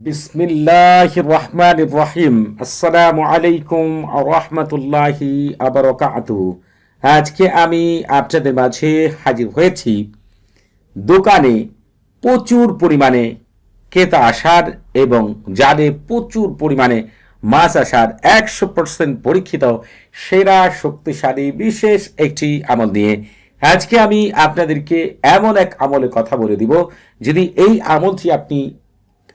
বিসমিল্লাহ রহমান রহিম। আসসালামু আলাইকুম রহমতুল্লাহি আবরকাতু আজকে আমি আপনাদের মাঝে হাজির হয়েছি দোকানে প্রচুর পরিমাণে ক্রেতা আসার এবং জালে প্রচুর পরিমাণে মাছ আসার একশো পার্সেন্ট পরীক্ষিত, সেরা, শক্তিশালী, বিশেষ একটি আমল নিয়ে আজকে আমি আপনাদেরকে এমন এক আমলের কথা বলে দিব, যদি এই আমলটি আপনি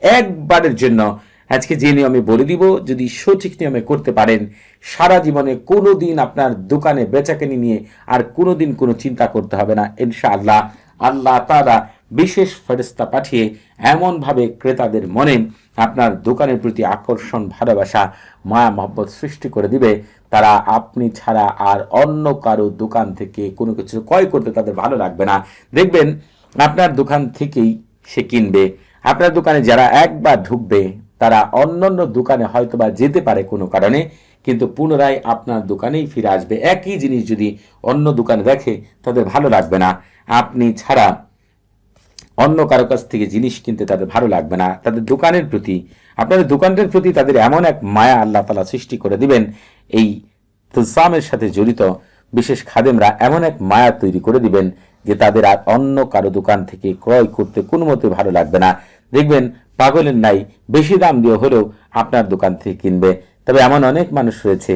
একবারের জন্য। আজকে যে নিয়মে বলে দিব, যদি সঠিক নিয়মে করতে পারেন, সারা জীবনে কোনো দিন আপনার দোকানে বেচাকেনি নিয়ে আর কোনো দিন কোনো চিন্তা করতে হবে না, ইনশাআল্লাহ। আল্লাহ তারা বিশেষ ফেরিস্তা পাঠিয়ে এমনভাবে ক্রেতাদের মনে আপনার দোকানের প্রতি আকর্ষণ, ভালোবাসা, মায়া, মহব্বত সৃষ্টি করে দিবে। তারা আপনি ছাড়া আর অন্য কারও দোকান থেকে কোনো কিছু ক্রয় করতে তাদের ভালো লাগবে না। দেখবেন আপনার দোকান থেকেই সে কিনবে। আপনার দোকানে যারা একবার ঢুকবে, তারা অন্যান্য দোকানে হয়তোবা যেতে পারে কোনো কারণে, কিন্তু পুনরায় আপনার দোকানেই ফিরে আসবে। একই জিনিস যদি অন্য দোকানে দেখে, তাদের ভালো লাগবে না। আপনি ছাড়া অন্য কারও কাছ থেকে জিনিস কিনতে তাদের ভালো লাগবে না। তাদের দোকানের প্রতি, আপনাদের দোকানটার প্রতি তাদের এমন এক মায়া আল্লাহ তালা সৃষ্টি করে দিবেন। এই তুলসামের সাথে জড়িত বিশেষ খাদেমরা এমন এক মায়া তৈরি করে দিবেন যে তাদের আর অন্য কারও দোকান থেকে ক্রয় করতে কোনো মতে ভালো লাগবে না। দেখবেন পাগলের নাই, বেশি দাম দিয়ে হলেও আপনার দোকান থেকে কিনবে। তবে এমন অনেক মানুষ রয়েছে।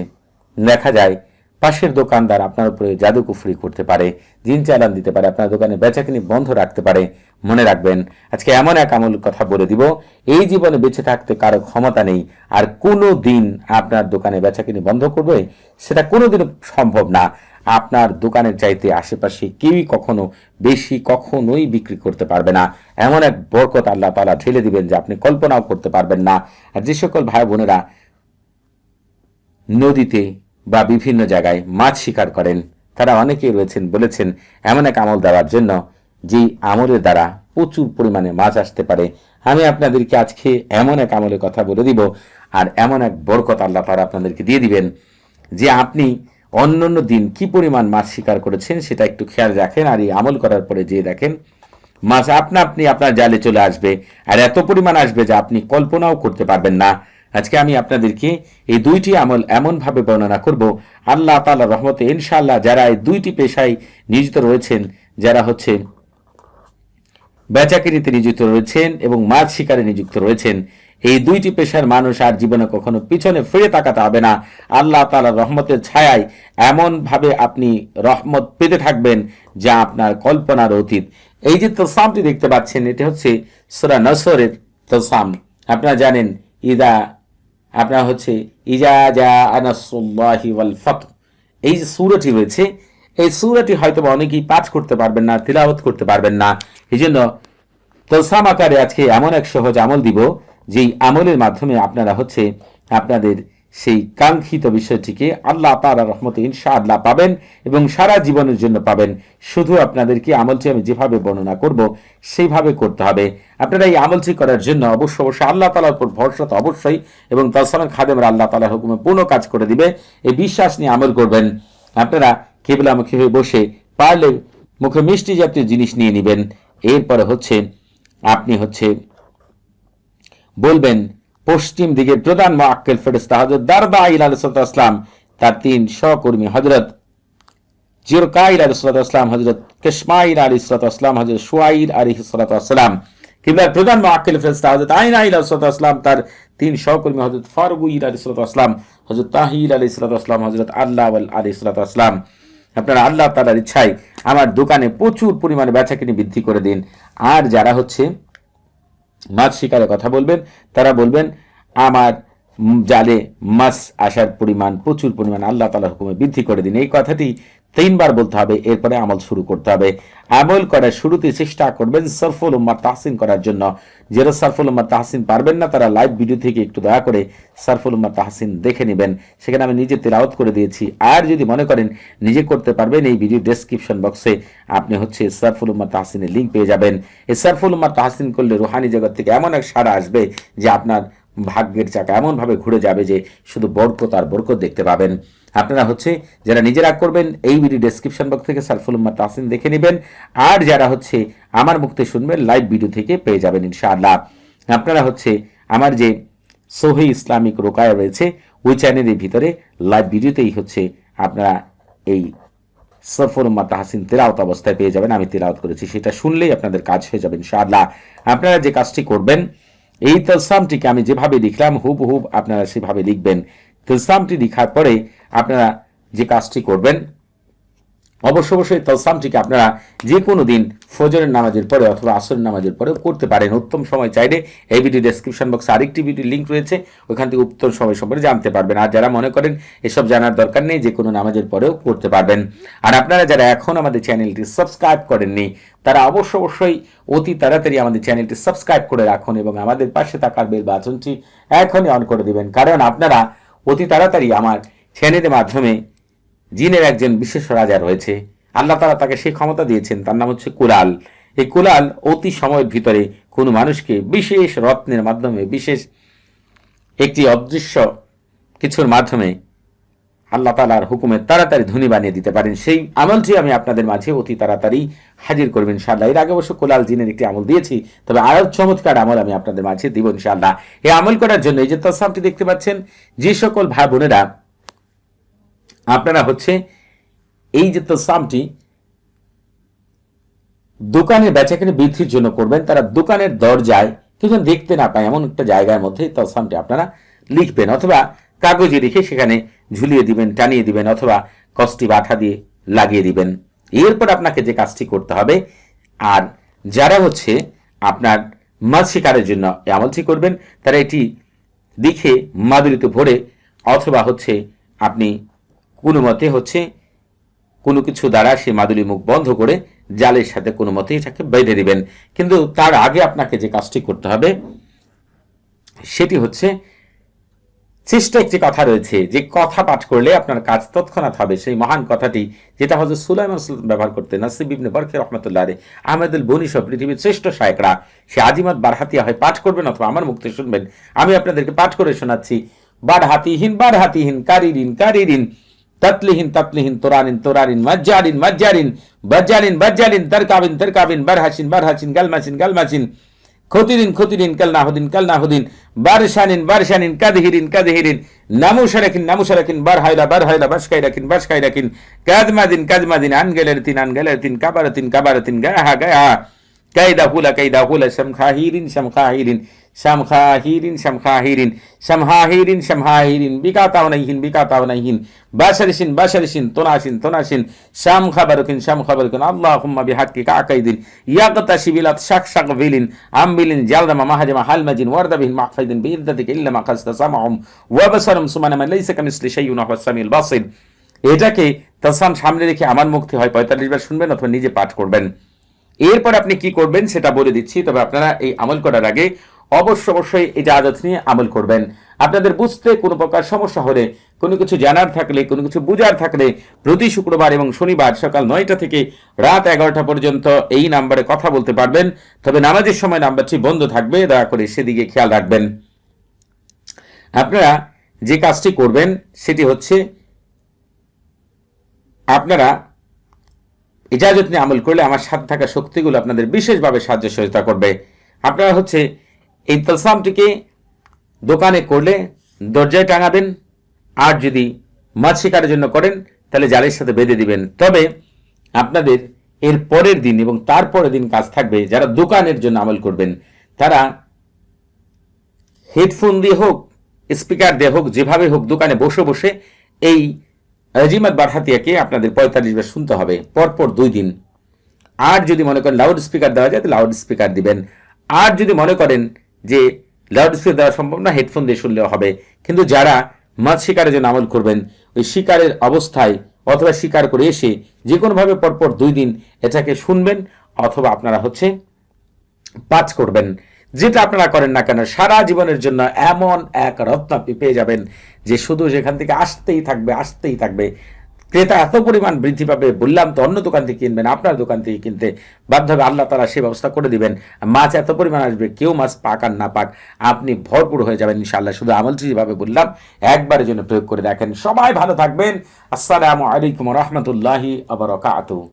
দেখা যায় পাশের দোকানদার আপনার উপরে জাদুকুফরি করতে পারে, জিন চালান দিতে পারে, আপনার দোকানে বেচাকিনি বন্ধ রাখতে পারে, মনে রাখবেন। আজকে এমন এক আমল কথা বলে দিব, এই জীবনে বেঁচে থাকতে কারও ক্ষমতা নেই, আর কোনো দিন আপনার দোকানে বেচাকিনি বন্ধ করবে, সেটা কোনোদিন সম্ভব না। আপনার দোকানের চাইতে আশেপাশে কেউই কখনো বেশি কখনোই বিক্রি করতে পারবে না। এমন এক বরকত আল্লাহ তালা ঢেলে দিবেন যে আপনি কল্পনাও করতে পারবেন না। আর যে সকল ভাই বোনেরা নদীতে বা বিভিন্ন জায়গায় মাছ শিকার করেন। তারা অনেকেই রয়েছেন, বলেছেন, এমন এক আমল দেওয়ার জন্য যে আমলের দ্বারা প্রচুর পরিমাণে মাছ আসতে পারে। আমি আপনাদেরকে আজকে এমন এক আমলের কথা বলে দিব, আর এমন এক বরকত আল্লাহ তারা আপনাদেরকে দিয়ে দিবেন, যে আপনি অন্য অন্য দিন কি পরিমাণ মাছ শিকার করেছেন সেটা একটু খেয়াল রাখেন আর এই আমল করার পরে যে দেখেন, মাছ আপনা আপনি আপনার জালে চলে আসবে, আর এত পরিমাণ আসবে যে আপনি কল্পনাও করতে পারবেন না। আজকে আমি আপনাদেরকে এই দুইটি আমল এমনভাবে বর্ণনা করব। আল্লাহ তালা রহমতে ইনশাল্লাহ যারা এই দুইটি পেশায় নিয়োজিত রয়েছেন, যারা হচ্ছে বেচাকিরিতে নিযুক্ত রয়েছেন এবং মাছ শিকারে নিযুক্ত রয়েছেন, এই দুইটি পেশার মানুষ আর জীবনে কখনো পিছনে ফিরে তাকাতে হবে না। আল্লাহ তালার রহমতের ছায়ায় এমনভাবে আপনি রহমত পেতে থাকবেন যা আপনার কল্পনার অতীত। এই যে তোসামটি দেখতে পাচ্ছেন, এটি হচ্ছে সুরা নসরের তোসাম। আপনারা জানেন, ইদা আপনার হচ্ছে এই যে সুরটি রয়েছে, এই সুরটি হয়তো বা অনেকেই পাঠ করতে পারবেন না, তিলাওয়াত করতে পারবেন না। এই জন্য তোসাম আকারে আজকে এমন এক সহজ আমল দিব, যেই আমলের মাধ্যমে আপনারা হচ্ছে আপনাদের সেই কাঙ্ক্ষিত বিষয়টিকে আল্লাহ তালা রহমতে ইনশা আল্লাহ পাবেন এবং সারা জীবনের জন্য পাবেন। শুধু আপনাদেরকে আমলটি আমি যেভাবে বর্ণনা করব, সেইভাবে করতে হবে। আপনারা এই আমলটি করার জন্য অবশ্য অবশ্যই আল্লাহ তালার উপর ভরসা তো অবশ্যই এবং তসলাম খাদেমরা আল্লাহ তালার হুকুমে পূর্ণ কাজ করে দিবে। এই বিশ্বাস নিয়ে আমল করবেন। আপনারা কেবলামুখী হয়ে বসে পারলে মুখে মিষ্টি জাতীয় জিনিস নিয়ে নেবেন। এরপরে হচ্ছে আপনি হচ্ছে বলবেন পশ্চিম দিকে প্রধান মোয়াক্কেল ফেরেস্তা হজরত দারদা আইল আলসালাম তার তিন সহকর্মী হজরত জিরকাইল আলসালাম হজরত কেশমাইল আলী সালাতাম হজরত সোয়াইল আলী সালাতাম কিংবা প্রধান মোয়াক্কেল ফেরেস্তা হজরত আইন আইল আলসালাম তার তিন সহকর্মী হজরত ফারুগুইল আলী সালাতাম হজরত তাহিল আলী সালাতাম হজরত আল্লাহ আলী সালাতাম আপনারা আল্লাহ তালার ইচ্ছায় আমার দোকানে প্রচুর পরিমাণে বেচাকিনি বৃদ্ধি করে দিন। আর যারা হচ্ছে মাছ শিকারে কথা বলবেন তারা বলবেন আমার জালে মাস আসার পরিমাণ, প্রচুর পরিমাণ আল্লাহ তালা হুকুমে বৃদ্ধি করে দিন। এই কথাটি তিনবার বলতে হবে, এরপরে আমল শুরু করতে হবে। আমল করার শুরুতে চেষ্টা করবেন সরফুল উম্মার তাহসিন করার জন্য। যারা সরফুল উম্মার তাহসিন পারবেন না, তারা লাইভ ভিডিও থেকে একটু দয়া করে সরফুল উম্মার তাহসিন দেখে নেবেন। সেখানে আমি নিজে তেলাওত করে দিয়েছি। আর যদি মনে করেন নিজে করতে পারবেন, এই ভিডিও ডেসক্রিপশন বক্সে আপনি হচ্ছে সরফুল উম্মার তাহসিনের লিঙ্ক পেয়ে যাবেন। এই সরফুল উম্মার তাহসিন করলে রুহানি জগৎ থেকে এমন এক সারা আসবে যে আপনার ভাগ্যের চাকা এমনভাবে ঘুরে যাবে যে শুধু বরকত আর বরকত দেখতে পাবেন। আপনারা হচ্ছে যারা নিজেরা করবেন, এই ভিডিও ডেসক্রিপশন বক্স থেকে সারফুল উম্মা তাহসিন দেখে নেবেন। আর যারা হচ্ছে আমার মুক্তি শুনবেন লাইভ ভিডিও থেকে পেয়ে যাবেন ইনশাআল্লাহ। আপনারা হচ্ছে আমার যে সোহে ইসলামিক রোকায়া রয়েছে, ওই চ্যানেলের ভিতরে লাইভ ভিডিওতেই হচ্ছে আপনারা এই সফর উম্মা তাহসিন তেলাওত অবস্থায় পেয়ে যাবেন। আমি তেলাওত করেছি, সেটা শুনলেই আপনাদের কাজ হয়ে যাবে ইনশাআল্লাহ। আপনারা যে কাজটি করবেন এই তলসামটিকে আমি যেভাবে লিখলাম হুব হুব আপনারা সেভাবে লিখবেন। তলসামটি লিখার পরে আপনারা যে কাজটি করবেন অবশ্য অবশ্যই তলসামটিকে আপনারা যে কোনো দিন ফজরের নামাজের পরে অথবা আসরের নামাজের পরে করতে পারেন। উত্তম সময় চাইলে এই ভিডিও ডেসক্রিপশন বক্সে আরেকটি ভিডিও লিঙ্ক রয়েছে ওইখান থেকে উত্তম সময় সম্পর্কে জানতে পারবেন। আর যারা মনে করেন এসব জানার দরকার নেই যে কোনো নামাজের পরেও করতে পারবেন। আর আপনারা যারা এখন আমাদের চ্যানেলটি সাবস্ক্রাইব করেননি, তারা অবশ্য অবশ্যই অতি তাড়াতাড়ি আমাদের চ্যানেলটি সাবস্ক্রাইব করে রাখুন এবং আমাদের পাশে থাকার বেল বাচনটি এখনই অন করে দিবেন। কারণ আপনারা অতি তাড়াতাড়ি আমার চ্যানেলের মাধ্যমে জিনের একজন বিশেষ রাজা রয়েছে। আল্লাহ তারা তাকে সেই ক্ষমতা দিয়েছেন, তার নাম হচ্ছে কুলাল। এই কুলাল অতি সময়ের ভিতরে কোনো মানুষকে বিশেষ রত্নের মাধ্যমে, বিশেষ একটি অদৃশ্য কিছুর মাধ্যমে আল্লাহ তালার হুকুমে তাড়াতাড়ি ধনী বানিয়ে দিতে পারেন। সেই আমলটি আমি আপনাদের মাঝে অতি তাড়াতাড়ি হাজির করবেন ইনশাআল্লাহ। এর আগে অবশ্য কোলাল জিনের একটি আমল দিয়েছি, তবে আরও চমৎকার আমল আমি আপনাদের মাঝে দিব ইনশাআল্লাহ। এই আমল করার জন্য এই যে তসামটি দেখতে পাচ্ছেন, যে সকল ভাই বোনেরা আপনারা হচ্ছে এই যে তসামটি দোকানের বেচাকেনা বৃদ্ধির জন্য করবেন, তারা দোকানের দরজায় যেন দেখতে না পায় এমন একটা জায়গার মধ্যে তসামটি আপনারা লিখবেন অথবা কাগজে রেখে সেখানে ঝুলিয়ে দিবেন, টানিয়ে দিবেন অথবা কষ্টি বাঠা দিয়ে লাগিয়ে দিবেন। এরপর আপনাকে যে কাজটি করতে হবে, আর যারা হচ্ছে আপনার মাছ শিকারের জন্য আমলটি করবেন, তারা এটি দেখে মাদুরিতে ভরে অথবা হচ্ছে আপনি কোনো মতে হচ্ছে কোনো কিছু দ্বারা সেই মাদুলি মুখ বন্ধ করে জালের সাথে কোনো মতে এটাকে বেঁধে দিবেন। কিন্তু তার আগে আপনাকে যে কাজটি করতে হবে, সেটি হচ্ছে চেষ্টা একটি কথা রয়েছে, যে কথা পাঠ করলে আপনার কাজ তৎক্ষণাৎ হবে। সেই মহান কথাটি যেটা হজরত সুলাইমান ব্যবহার করতেন, নাসিব ইবনে বরখে রহমতুল্লাহ আহমেদুল বনি সব পৃথিবীর শ্রেষ্ঠ শায়করা, সে আজিমাত বারহাতিয়া হয়, পাঠ করবেন অথবা আমার মুক্তি শুনবেন। আমি আপনাদেরকে পাঠ করে শোনাচ্ছি, বারহাতিহীন বারহাতিহীন, কারিরিন কারিরিন। तत्लिहिन तत्लिहिन, तुरानिन तुरानिन मज्जारिन मज्जारिन बज्जारिन बज्जारिन तरकाबिन तरकाबिन बरहसिन बरहसिन, गलमसिन गलमसिन। खुतिरिन खुतिरिन कलनाहुदिन कलनाहुदिन, बरशानिन बरशानिन, कदहिरिन कदहिरिन, नमुशरकिन नमुशरकिन बरहैला बरहैला बशकैरकिन बशकैरकिन कदमदिन कदमदिन अनगलरतिन अनगलरतिन कबरतिन कबरतिन गया गया कैदा हुला कैदा हुला, शमखाहिरिन शमखाहिरिन। শামখাহিরিন শামখাহিরিন তোনাসিন তোনাসিন খাবারকিন খাবারকিন বিহাক্কি কাকাইদিন শাক শাক বিলিন আমবিলিন, জালদামা মাহাজামা হালমাজিন মাহফাইদিন লাইসা কামিসলি শাইউন ওয়া সামিউল বাসির। এটাকে তাসাম সামনে রেখে আমার মুক্তি হয় পঁয়তাল্লিশ বার শুনবেন অথবা নিজে পাঠ করবেন। এরপর আপনি কি করবেন সেটা বলে দিচ্ছি, তবে আপনারা এই আমল করার আগে অবশ্য অবশ্যই এই জাহাজত নিয়ে আমল করবেন। আপনাদের বুঝতে কোনো প্রকার সমস্যা হলে, কোনো কিছু জানার থাকলে, কোনো কিছু বুঝার থাকলে প্রতি শুক্রবার এবং শনিবার সকাল নয়টা থেকে রাত এগারোটা পর্যন্ত এই নাম্বারে কথা বলতে পারবেন। তবে নামাজের সময় নাম্বারটি বন্ধ থাকবে, দয়া করে সেদিকে খেয়াল রাখবেন। আপনারা যে কাজটি করবেন, সেটি হচ্ছে আপনারা ইজাজত নিয়ে আমল করলে আমার সাথে থাকা শক্তিগুলো আপনাদের বিশেষভাবে সাহায্য সহযোগিতা করবে। আপনারা হচ্ছে এই তলসামটিকে দোকানে করলে দরজায় টাঙাবেন আর যদি মাছ শিকারের জন্য করেন, তাহলে জালের সাথে বেঁধে দিবেন। তবে আপনাদের এর পরের দিন এবং তারপরের দিন কাজ থাকবে, যারা দোকানের জন্য আমল করবেন। তারা হেডফোন দিয়ে হোক, স্পিকার দিয়ে হোক, যেভাবে হোক দোকানে বসে বসে এই রাজিমাত বারহাতিয়াকে আপনাদের পঁয়তাল্লিশ বার শুনতে হবে, পরপর দুই দিন। আর যদি মনে করেন লাউড স্পিকার দেওয়া যায়, তো লাউড স্পিকার দিবেন। আর যদি মনে করেন যে লাউড স্পিকার দেওয়া সম্ভব না হেডফোন দিয়ে শুনলেও হবে। কিন্তু যারা মাছ শিকারের জন্য আমল করবেন, ওই শিকারের অবস্থায় অথবা শিকার করে এসে যে কোনোভাবে পরপর দুই দিন এটাকে শুনবেন অথবা আপনারা হচ্ছে পাঁচ করবেন। যেটা আপনারা করেন না কেন, সারা জীবনের জন্য এমন এক রত্ন আপনি পেয়ে যাবেন যে শুধু সেখান থেকে আসতেই থাকবে আসতেই থাকবে। ক্রেতা এত পরিমাণ বৃদ্ধি পাবে বললাম তো অন্য দোকান থেকে কিনবেন, আপনার দোকান থেকে কিনতে বাধ্য হবে। আল্লাহ তারা সে ব্যবস্থা করে দিবেন। মাছ এত পরিমাণ আসবে, কেউ মাছ পাক আর না পাক, আপনি ভরপুর হয়ে যাবেন ইনশাআল্লাহ। শুধু আমলটি যেভাবে বললাম, একবারের জন্য প্রয়োগ করে দেখেন। সবাই ভালো থাকবেন। আসসালামু আলাইকুম রহমতুল্লাহি আবরকাত